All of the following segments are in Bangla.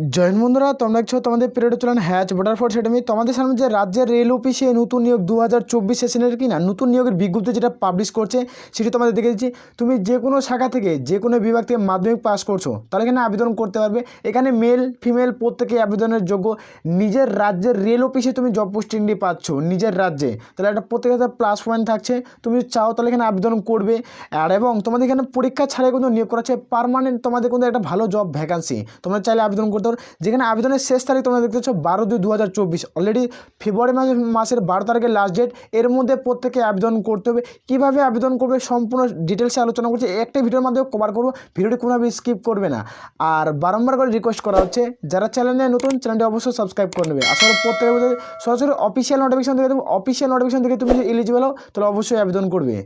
জয়েন বন্ধুরা, তোমরা দেখছ তোমাদের পিরিয়ড চলেন হ্যাচ ভোটার ফোর্স একাডেমি তোমাদের সামনে যে রাজ্যের রেল অফিসে নতুন নিয়োগ দু হাজার চব্বিশ সেশনের কি না নতুন নিয়োগের বিজ্ঞপ্তি যেটা পাবলিশ করছে, সেটি তোমাদের দেখে দিচ্ছি। তুমি যে কোনো শাখা থেকে যে কোনো বিভাগ থেকে মাধ্যমিক পাস করছ, তাহলে এখানে আবেদন করতে পারবে। এখানে মেল ফিমেল প্রত্যেকে আবেদনের যোগ্য। নিজের রাজ্যের রেল অফিসে তুমি জব পোস্টিংটি পাচ্ছ, নিজের রাজ্যে। তাহলে একটা প্রত্যেকের সাথে প্লাস পয়েন্ট থাকছে। তুমি চাও তাহলে এখানে আবেদন করবে। আর এবং তোমাদের এখানে পরীক্ষা ছাড়াই কিন্তু নিয়োগ করা হচ্ছে। পারমানেন্ট তোমাদের কিন্তু একটা ভালো জব ভ্যাকান্সি তোমরা চাইলে আবেদন করতে পারো যেখানে আবেদনের শেষ তারিখ তোমরা দেখতে পাচ্ছ বারো দুই দু হাজার চব্বিশ। অলরেডি ফেব্রুয়ারি মাসের মাসের বারো তারিখের লাস্ট ডেট এর মধ্যে প্রত্যেকে আবেদন করতে হবে। কীভাবে আবেদন করবে সম্পূর্ণ ডিটেলসে আলোচনা করছে। একটা ভিডিওর মাধ্যমে কভার করব। ভিডিওটি কোনোভাবে স্কিপ করবে না। আর বারংবার করে রিকোয়েস্ট করা হচ্ছে, যারা চ্যানেলে নতুন চ্যানেলটি অবশ্যই সাবস্ক্রাইব করে নেবে। আসলে প্রত্যেকে সরাসরি অফিসিয়াল নোটিফিকেশন থেকে দেবো অফিসিয়াল নোটিফিকেশন থেকে তুমি যদি এলিজিবল হও, তাহলে অবশ্যই আবেদন করবে।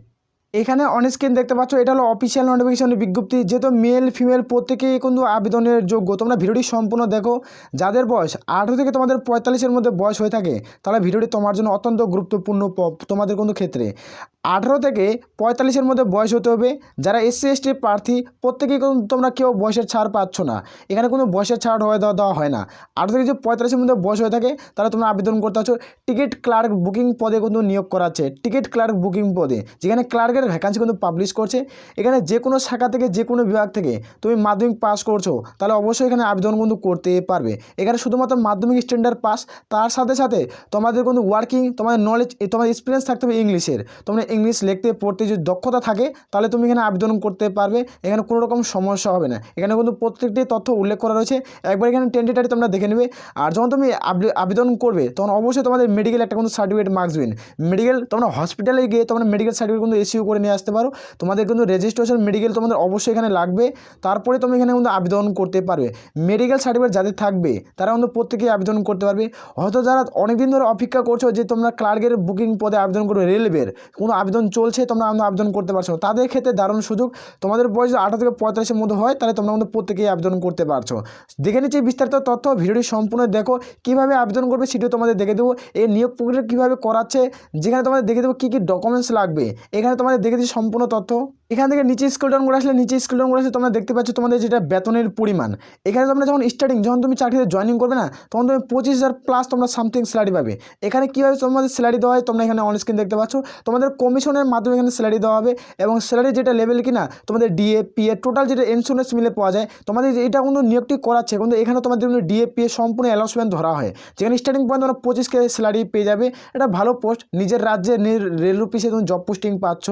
এখানে অন স্ক্রিন দেখতে পাচ্ছ, এটা হলো অফিসিয়াল নোটিফিকেশনের বিজ্ঞপ্তি। যেহেতু মেল ফিমেল প্রত্যেকেই কিন্তু আবেদনের যোগ্য। তোমরা ভিডিওটি সম্পূর্ণ দেখো। যাদের বয়স আঠেরো থেকে তোমাদের পঁয়তাল্লিশের মধ্যে বয়স হয়ে থাকে তাহলে ভিডিওটি তোমার জন্য অত্যন্ত গুরুত্বপূর্ণ তোমাদের কোনো ক্ষেত্রে। আঠেরো থেকে পঁয়তাল্লিশের মধ্যে বয়স হতে হবে। যারা এসসি এসটি প্রার্থী, প্রত্যেকেই কিন্তু তোমরা কেউ বয়সের ছাড় পাচ্ছ না। এখানে কোনো বয়সের ছাড় হয়ে দেওয়া দেওয়া হয় না। আঠেরো থেকে যে পঁয়তাল্লিশের মধ্যে বয়স হয়ে থাকে, তাহলে তোমরা আবেদন করতে পারছ। টিকিট ক্লার্ক বুকিং পদে কিন্তু নিয়োগ করা আছে। টিকিট ক্লার্ক বুকিং পদে, যেখানে ক্লার্কের ভ্যাকান্সি কিন্তু পাবলিশ করছে। এখানে যে কোনো শাখা থেকে, যে কোনো বিভাগ থেকে তুমি মাধ্যমিক পাস করছ, তাহলে অবশ্যই এখানে আবেদন কিন্তু করতে পারবে। এখানে শুধুমাত্র মাধ্যমিক স্ট্যান্ডার্ড পাস তার সাথে সাথে তোমাদের কিন্তু ওয়ার্কিং তোমাদের নলেজ তোমার এক্সপিরিয়েন্স থাকতে হবে ইংলিশের তোমরা ইংলিশ লিখতে, পড়তে যদি দক্ষতা থাকে, তাহলে তুমি এখানে আবেদন করতে পারবে। এখানে কোনো রকম সমস্যা হবে না। এখানে কিন্তু প্রত্যেকটি তথ্য উল্লেখ করা রয়েছে। একবার এখানে টেন্টেটারি তোমরা দেখে নেবে। আর যখন তুমি আবে- আবেদন করবে, তখন অবশ্যই তোমাদের মেডিকেল একটা কিন্তু সার্টিফিকেট মার্কস দিন। মেডিকেল তোমরা হসপিটালে গিয়ে তোমরা মেডিকেল সার্টিফিকেট কিন্তু এসিও করে নিয়ে আসতে পারো। তোমাদের কিন্তু রেজিস্ট্রেশন মেডিকেল তোমাদের অবশ্যই এখানে লাগবে। তারপরে তুমি এখানে কিন্তু আবেদন করতে পারবে। মেডিকেল সার্টিফিকেট যাদের থাকবে, তারা কিন্তু প্রত্যেকেই আবেদন করতে পারবে। হয়তো যারা অনেকদিন ধরে অপেক্ষা করছ যে তোমরা ক্লার্কের বুকিং পদে আবেদন করবে রেলওয়ের কোনো আবেদন চলছে, তোমরা আবেদন করতে পারছ। তাদের ক্ষেত্রে দারুণ সুযোগ। তোমাদের বয়স আঠারো থেকে পঁয়তাল্লিশের মধ্যে হয়, তাহলে তোমরা কিন্তু প্রত্যেকেই আবেদন করতে পারছ। দেখে নিচ্ছি বিস্তারিত তথ্য, ভিডিওটি সম্পূর্ণ দেখো। কীভাবে আবেদন করবে সেটিও তোমাদের দেখে দেবো। এই নিয়োগ প্রক্রিয়া কীভাবে করাচ্ছে, যেখানে তোমাদের দেখে দেবো কী কী ডকুমেন্টস লাগবে। এখানে তোমাদের দেখে দিচ্ছি সম্পূর্ণ তথ্য। এখান থেকে নিচে স্কুল ডাউন করে আসলে, নিচে স্কুল ডাউন করে আসলে তোমরা দেখতে পাচ্ছ তোমাদের যেটা বেতনের পরিমাণ। এখানে তোমরা যখন স্টার্টিং যখন তুমি চাকরিতে জয়েনিং করবে না, তখন তুমি পঁচিশ হাজার প্লাস তোমরা সামথিং স্যালারি পাবে। এখানে কীভাবে তোমাদের স্যালারি দেওয়া হয়, তোমরা এখানে অন স্ক্রিন দেখতে পাচ্ছ। তোমাদের কমিশনের মাধ্যমে এখানে স্যালারি দেওয়া হবে এবং স্যালারি যেটা লেভেল কিনা, তোমাদের ডিএ পিএ টোটাল যেটা ইন্স্যুরেন্স মিলে পাওয়া যায়, তোমাদের এটা কিন্তু নিয়োগটি করাচ্ছে, কিন্তু এখানে তোমাদের কিন্তু ডিএ পিএ সম্পূর্ণ অ্যালাউন্সমেন্ট ধরা হয়। যেখানে স্টার্টিং পয়েন্ট তোমরা পঁচিশ কে স্যালারি পেয়ে যাবে। এটা ভালো পোস্ট নিজের রাজ্যে রেল অফিসে তুমি জব পোস্টিং পাচ্ছ।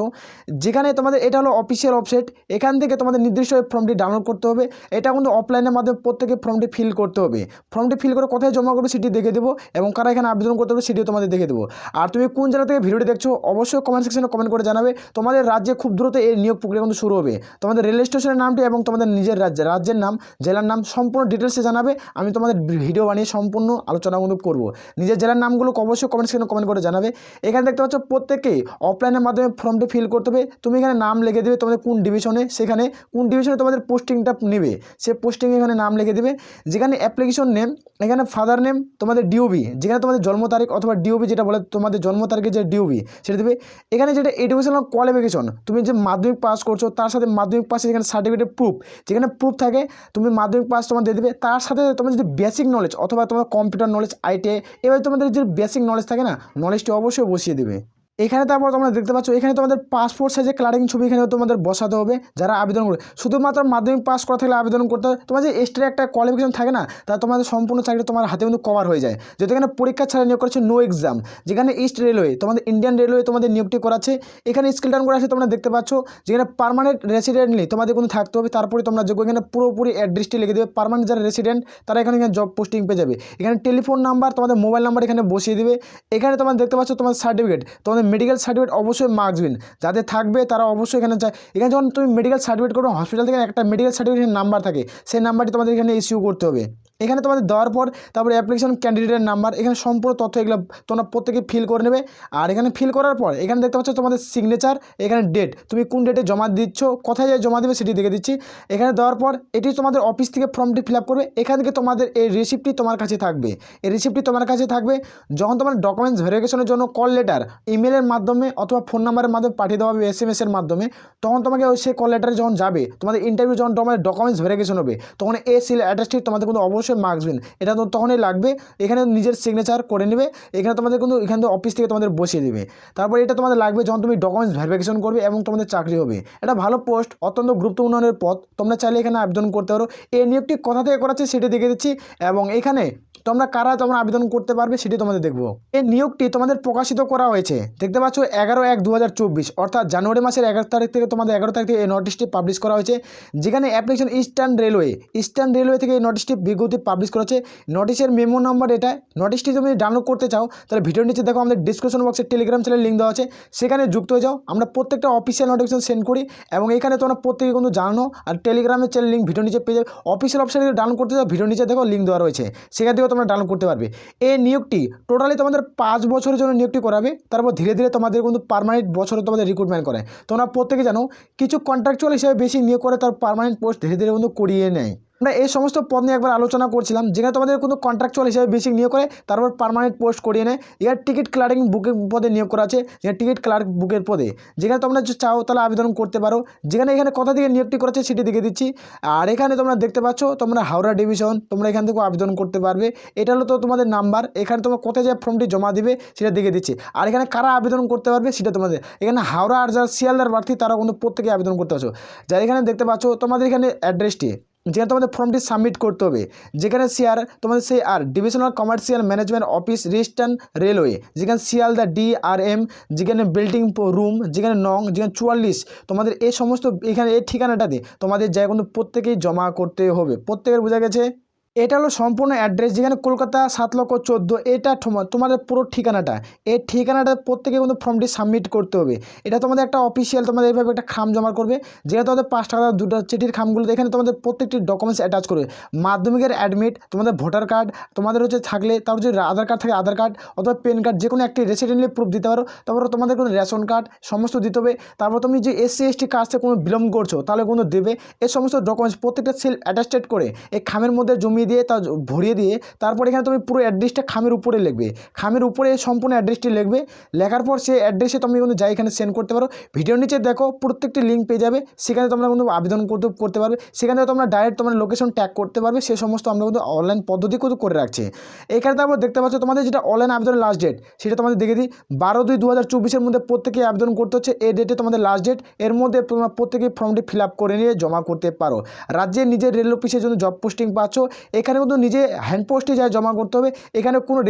যেখানে তোমাদের এটা হলো অফিসিয়াল ওয়েবসাইট এখান থেকে তোমাদের নির্দিষ্ট ফর্মটি ডাউনলোড করতে হবে। এটা কিন্তু অফলাইনের মাধ্যমে প্রত্যেকে ফর্মটি ফিল করতে হবে। ফর্মটি ফিল করে কোথায় জমা করবে সেটি দেখে দেবো এবং কারা এখানে আবেদন করতে হবে সেটিও তোমাদের দেখে দেবো। আর তুমি কোন জায়গা থেকে ভিডিওটি দেখছ অবশ্যই কমেন্ট সেকশনে কমেন্ট করে জানাবে। তোমাদের রাজ্যে খুব দ্রুত এই নিয়োগ প্রক্রিয়া কিন্তু শুরু হবে। তোমাদের রেল স্টেশনের নামটি এবং তোমাদের নিজের রাজ্যে, রাজ্যের নাম, জেলার নাম সম্পূর্ণ ডিটেলসে জানাবে। আমি তোমাদের ভিডিও বানিয়ে সম্পূর্ণ আলোচনা কিন্তু করব। নিজের জেলার নামগুলো অবশ্যই কমেন্ট সেকশনে কমেন্ট করে জানাবে। এখানে দেখতে পাচ্ছ প্রত্যেকেই অফলাইনের মাধ্যমে ফর্মটি ফিল করতে হবে। তুমি এখানে নাম লিখে দেবে তোমাদের কোন ডিভিশনে সেখানে কোন ডিভিশনে তোমাদের পোস্টিংটা নেবে, সে পোস্টিং এখানে নাম লিখে দেবে। যেখানে অ্যাপ্লিকেশন নেম এখানে ফাদার নেম তোমাদের ডিওবি যেখানে তোমাদের জন্ম তারিখ অথবা ডিওবি যেটা বলে, তোমাদের জন্ম তারিখে যে ডিওবি সেটা দেবে। এখানে যেটা এডুকেশনাল কোয়ালিফিকেশন তুমি যে মাধ্যমিক পাস করছ, তার সাথে মাধ্যমিক পাসে যেখানে সার্টিফিকেট প্রুফ যেখানে প্রুফ থাকে, তুমি মাধ্যমিক পাস তোমার দিয়ে দেবে। তার সাথে তোমার যদি বেসিক নলেজ অথবা তোমার কম্পিউটার নলেজ আইটিআই এবার তোমাদের যে বেসিক নলেজ থাকে না নলেজটি অবশ্যই বসিয়ে দেবে। এখানে তারপর তোমরা দেখতে পাচ্ছ, এখানে তোমাদের পাসপোর্ট সাইজের কালারিং ছবি এখানে তোমাদের বসাতে হবে, যারা আবেদন করবে শুধুমাত্র মাধ্যমিক পাস করা থাকলে আবেদন করতে হবে তোমার যে এক্সট্রা একটা কোয়ালিফিকেশন থাকে না, তা তোমাদের সম্পূর্ণ চাকরি তোমার হাতে কিন্তু কভার হয়ে যায়। যেহেতু এখানে পরীক্ষা ছাড়া নিয়োগ করেছে নো এক্সাম যেখানে ইস্ট রেলওয়ে তোমাদের ইন্ডিয়ান রেলওয়ে তোমাদের নিয়োগটি করাচ্ছে। এখানে স্কিল ডাউন করা আছে, তোমরা দেখতে পাচ্ছ। যেখানে পার্মানেন্ট রেসিডেন্টলি তোমাদের কিন্তু থাকতে হবে। তারপরে তোমরা যোগ্য, এখানে পুরোপুরি অ্যাড্রেসটি লিখে দেবে। পার্মানেন্ট যারা রেসিডেন্ট তারা এখানে এখানে জব পোস্টিং পেয়ে যাবে। এখানে টেলিফোন নাম্বার তোমাদের মোবাইল নাম্বার এখানে বসিয়ে দেবে। এখানে তোমরা দেখতে পাচ্ছ তোমার সার্টিফিকেট তোমাদের মেডিকেল সার্টিফিকেট অবশ্যই মার্কস বিন যাদের থাকবে তারা অবশ্যই এখানে চায় এখানে যখন তুমি মেডিকেল সার্টিফিকেট করবে হসপিটাল থেকে একটা মেডিকেল সার্টিফিকেটের নাম্বার থাকে। সেই নাম্বারটি তোমাদের এখানে ইস্যু করতে হবে। এখানে তোমাদের দেওয়ার পর তারপরে অ্যাপ্লিকেশন ক্যান্ডিডেটের নাম্বার এখানে সম্পূর্ণ তথ্য এগুলো তোমরা প্রত্যেকে ফিল করে নেবে। আর এখানে ফিল করার পর এখানে দেখতে পাচ্ছ তোমাদের সিগনেচার এখানে ডেট তুমি কোন ডেটে জমা দিচ্ছ, কোথায় যায় জমা দেবে সেটি দেখে দিচ্ছি। এখানে দেওয়ার পর এটি তোমাদের অফিস থেকে ফর্মটি ফিল করবে। এখান থেকে তোমাদের এই রিসিপ্টটি তোমার কাছে থাকবে। এই রিসিপ্টটি তোমার কাছে থাকবে। যখন তোমার ডকুমেন্টস ভেরিফিকেশনের জন্য কল লেটার ইমেলের মাধ্যমে অথবা ফোন নাম্বারের মাধ্যমে পাঠিয়ে দেওয়া হবে এস এম এসের মাধ্যমে, তখন তোমাকে ওই সেই কল লেটারে যখন যাবে, তোমাদের ইন্টারভিউ যখন তোমাদের ডকুমেন্টস ভেরিফিকেশন হবে, তখন এই সিল অ্যাড্রেসটি তোমাদের কিন্তু অবশ্যই অবশ্যই মার্কস বিন এটা তো তখনই লাগবে, এখানে নিজের সিগনেচার করে নেবে, এখানে তোমাদের কিন্তু এখান থেকে অফিস থেকে তোমাদের বসিয়ে দেবে। তারপর এটা তোমাদের লাগবে যখন তুমি ডকুমেন্টস ভেরিফিকেশন করবে এবং তোমাদের চাকরি হবে। এটা ভালো পোস্ট অত্যন্ত গুরুত্বপূর্ণের পথ তোমরা চাইলে এখানে আবেদন করতে পারো। এই নিয়োগটি কোথা থেকে করাচ্ছে সেটি দেখে দিচ্ছি এবং এখানে তোমরা কারা তোমরা আবেদন করতে পারবে সেটি তোমাদের দেখব। এই নিয়োগটি তোমাদের প্রকাশিত করা হয়েছে। দেখতে পাচ্ছ এগারো এক দু অর্থাৎ জানুয়ারি মাসের এগারো তারিখ থেকে তোমাদের এগারো তারিখ থেকে এই নোটিশটি পাবলিশ করা হয়েছে। যেখানে application eastern railway eastern railway থেকে এই নোটিশটি বিজ্ঞপ্তি পাবলিশ করা করেছে নোটিশের মেমো নাম্বার এটা। নোটিশটি তুমি ডাউনলোড করতে চাও, তাহলে ভিডিওর নিচে দেখো আমাদের ডিসক্রিপশন বক্সে টেলিগ্রাম চ্যানেল লিঙ্ক দেওয়া আছে। সেখানে যুক্ত হয়ে যাও। আমরা প্রত্যেকটা অফিসিয়াল নোটিফিকেশন সেন্ড করি এবং এখানে তোমরা প্রত্যেকে কিন্তু জানো। আর টেলিগ্রামের চ্যানেল লিঙ্ক ভিডিও নিচে পেয়ে যাবে। অফিসিয়াল অপশানে ডাউনলোড করতে চাও ভিডিও নিচে দেখো লিঙ্ক দেওয়া রয়েছে। সেখান থেকেও তোমরা ডাউনলোড করতে পারবে। এই নিয়োগটি টোটালি তোমাদের পাঁচ বছরের জন্য নিয়োগটি করাবে। তারপর ধীরে ধীরে তোমাদের কিন্তু পারমানেন্ট বছরে তোমাদের রিক্রুটমেন্ট করে। তোমরা প্রত্যেকে জানো, কিছু কন্ট্রাকচুয়াল হিসেবে বেশি নিয়োগ করে তার পারমানেন্ট পোস্ট ধীরে ধীরে কিন্তু করিয়ে নেয়। আমরা এই সমস্ত পদ নিয়ে একবার আলোচনা করছিলাম, যেখানে তোমাদের কোনো কন্ট্রাকচুয়াল হিসেবে বেসিক নিয়োগ করে তারপর পারমানেন্ট পোস্ট করিয়ে নেয়। এর টিকিট ক্লার্কিং বুকের পদে নিয়োগ করা আছে, যেখানে টিকিট ক্লার্ক বুকের পদে। যেখানে তোমরা চাও তাহলে আবেদন করতে পারো। যেখানে এখানে কথা থেকে নিয়োগটি করেছে সেটি দেখে দিচ্ছি। আর এখানে তোমরা দেখতে পাচ্ছ, তোমরা হাওড়া ডিভিশন তোমরা এখান থেকেও আবেদন করতে পারবে। এটা হলো তো তোমাদের নাম্বার এখানে তোমরা কোথায় যে ফর্মটি জমা দিবে সেটা দেখে দিচ্ছি। আর এখানে কারা আবেদন করতে পারবে সেটা তোমাদের, এখানে হাওড়া আর যারা শিয়ালদার প্রার্থী তারা কিন্তু প্রত্যেকে আবেদন করতে পারছ। যারা এখানে দেখতে পাচ্ছ, তোমাদের এখানে অ্যাড্রেসটি যেখানে তোমাদের ফর্মটি সাবমিট করতে হবে। যেখানে সিআর তোমাদের সেই আর divisional commercial management office eastern railway যেখানে শিয়ালদা ডি আর এম যেখানে বিল্ডিং রুম যেখানে নং, যেখানে চুয়াল্লিশ, তোমাদের এই সমস্ত এখানে এই ঠিকানাটাতে তোমাদের জায়গা কিন্তু প্রত্যেকেই জমা করতে হবে। প্রত্যেকের বোঝা গেছে? এটা হলো সম্পূর্ণ অ্যাড্রেস যেখানে কলকাতা সাত লক্ষ চোদ্দ, এটা তোমা- তোমাদের পুরো ঠিকানাটা। এই ঠিকানাটা প্রত্যেকে কিন্তু ফর্মটি সাবমিট করতে হবে। এটা তোমাদের একটা অফিসিয়াল তোমাদের এইভাবে একটা খাম জমা করবে। যেটা তোমাদের পাঁচ টাকা দুটো চিঠির খামগুলো এখানে তোমাদের প্রত্যেকটি ডকুমেন্টস অ্যাটাচ করবে। মাধ্যমিকের অ্যাডমিট তোমাদের ভোটার কার্ড তোমাদের হচ্ছে থাকলে তারপর যদি আধার কার্ড থাকে আধার কার্ড অথবা পেন কার্ড যে কোনো একটি রেসিডেন্টলি প্রুফ দিতে পারো। তারপর তোমাদের কোনো রেশন কার্ড সমস্ত দিতে হবে। তারপর তুমি যে এসসি এসটি কাজ থেকে কোনো বিলম্ব করছ, তাহলে কোনো দেবে। এই সমস্ত ডকুমেন্টস প্রত্যেকটা সেল অ্যাটাস্টেড করে। এই খামের মধ্যে জমিয়ে দিয়ে তা ভরিয়ে দিয়ে তারপর এখানে তুমি পুরো অ্যাড্রেসটা খামের উপরে লিখবে। খামের উপরে সম্পূর্ণ অ্যাড্রেসটি লিখবে। লেখার পর সেই অ্যাড্রেসে তুমি কিন্তু যাই এখানে সেন্ড করতে পারো। ভিডিওর নিচে দেখো প্রত্যেকটি লিঙ্ক পেয়ে যাবে। সেখানে তোমরা কিন্তু আবেদন করতে করতে পারবে। সেখান থেকে তোমরা ডাইরেক্ট তোমার লোকেশন ট্যাগ করতে পারবে। সে সমস্ত আমরা কিন্তু অনলাইন পদ্ধতি কিন্তু করে রাখছি। এখানে তারপর দেখতে পাচ্ছ তোমাদের যেটা অনলাইন আবেদনের লাস্ট ডেট সেটা তোমাদের দেখে দিই। বারো দুই দু হাজার চব্বিশের মধ্যে প্রত্যেকে আবেদন করতে হচ্ছে। এই ডেটে তোমাদের লাস্ট ডেট এর মধ্যে তোমরা প্রত্যেকে ফর্মটি ফিল করে নিয়ে জমা করতে পারো। রাজ্যে নিজের রেল অফিসের জন্য জব পোস্টিং পাচ্ছ। এখানে কিন্তু নিজে হ্যান্ড পোস্টে যায় জমা করতে হবে, এখানে কোনো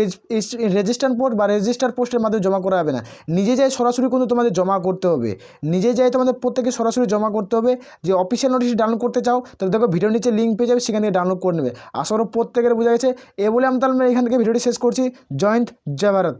রেজিস্টার পোস্ট বা রেজিস্টার পোস্টের মাধ্যমে জমা করা হবে না। নিজে যাই সরাসরি কিন্তু তোমাদের জমা করতে হবে। নিজে যাই তোমাদের প্রত্যেকে সরাসরি জমা করতে হবে, যে অফিসিয়াল নোটিশ ডাউনলোড করতে চাও, তাহলে দেখো ভিডিওর নিচে লিঙ্ক পেয়ে যাবে, সেখান থেকে ডাউনলোড করে নেবে। আসলে প্রত্যেকের বোঝা গেছে। এ বলে আমি তাহলে এখান থেকে ভিডিওটি শেষ করছি। জয়েন্ট জয় ভারত।